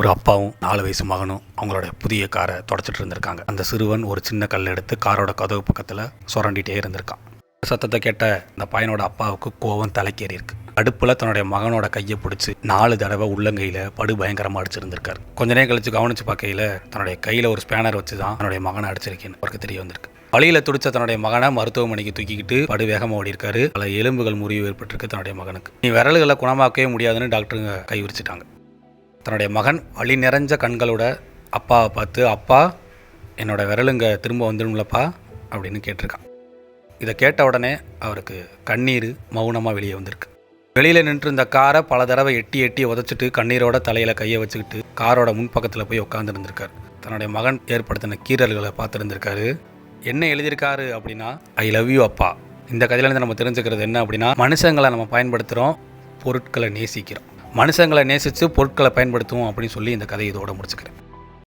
ஒரு அப்பாவும் நாலு வயசு மகனும் அவங்களோட புதிய காரை தொடச்சிட்டு இருந்திருக்காங்க. அந்த சிறுவன் ஒரு சின்ன கல் எடுத்து காரோட கதவு பக்கத்தில் சுரண்டிட்டே இருந்திருக்கான். சத்தத்தை கேட்ட அந்த பையனோட அப்பாவுக்கு கோவம் தலைக்கேறி இருக்கு. அடுப்பில் தன்னுடைய மகனோட கையை பிடிச்சி நாலு தடவை உள்ளங்கையில் படு பயங்கரமாக அடிச்சிருந்திருக்காரு. கொஞ்ச நேரம் கழிச்சு கவனிச்சு பார்க்கையில் தன்னுடைய கையில் ஒரு ஸ்பேனர் வச்சு தான் தன்னுடைய மகனை அடிச்சிருக்கேன்னு அவருக்கு தெரிய வந்திருக்கு. வழியில் துடிச்ச தன்னுடைய மகனை மருத்துவமனைக்கு தூக்கிக்கிட்டு படு வேகமாக ஓடி இருக்காரு பல எலும்புகள் முறிவு ஏற்பட்டிருக்கு தன்னுடைய மகனுக்கு. நீ விரல்களை குணமாக்கவே முடியாதுன்னு டாக்டருங்க கை விரிச்சிட்டாங்க தன்னுடைய மகன் வழி நிறைஞ்ச கண்களோட அப்பாவை பார்த்து அப்பா என்னோட விரலுங்க திரும்ப வந்துடும்லப்பா அப்படின்னு கேட்டிருக்கான். இதை கேட்ட உடனே அவருக்கு கண்ணீர் மௌனமாக வெளியே வந்திருக்கு. வெளியில் நின்று இந்த காரை பல தடவை எட்டி எட்டி உதச்சிட்டு கண்ணீரோட தலையில் கையை வச்சுக்கிட்டு காரோட முன்பக்கத்தில் போய் உட்காந்துருந்துருக்காரு தன்னுடைய மகன் ஏற்படுத்தின கீறல்களை பார்த்துருந்துருக்காரு என்ன எழுதியிருக்காரு? அப்படின்னா ஐ லவ் யூ அப்பா. இந்த கதையிலேருந்து நம்ம தெரிஞ்சுக்கிறது என்ன அப்படின்னா மனுஷங்களை நம்ம பயன்படுத்துகிறோம் பொருட்களை நேசிக்கிறோம். மனுஷங்களை நேசித்து பொருட்களை பயன்படுத்துவோம் அப்படின்னு சொல்லி இந்த கதையை இதோட முடிச்சுக்கிறேன்.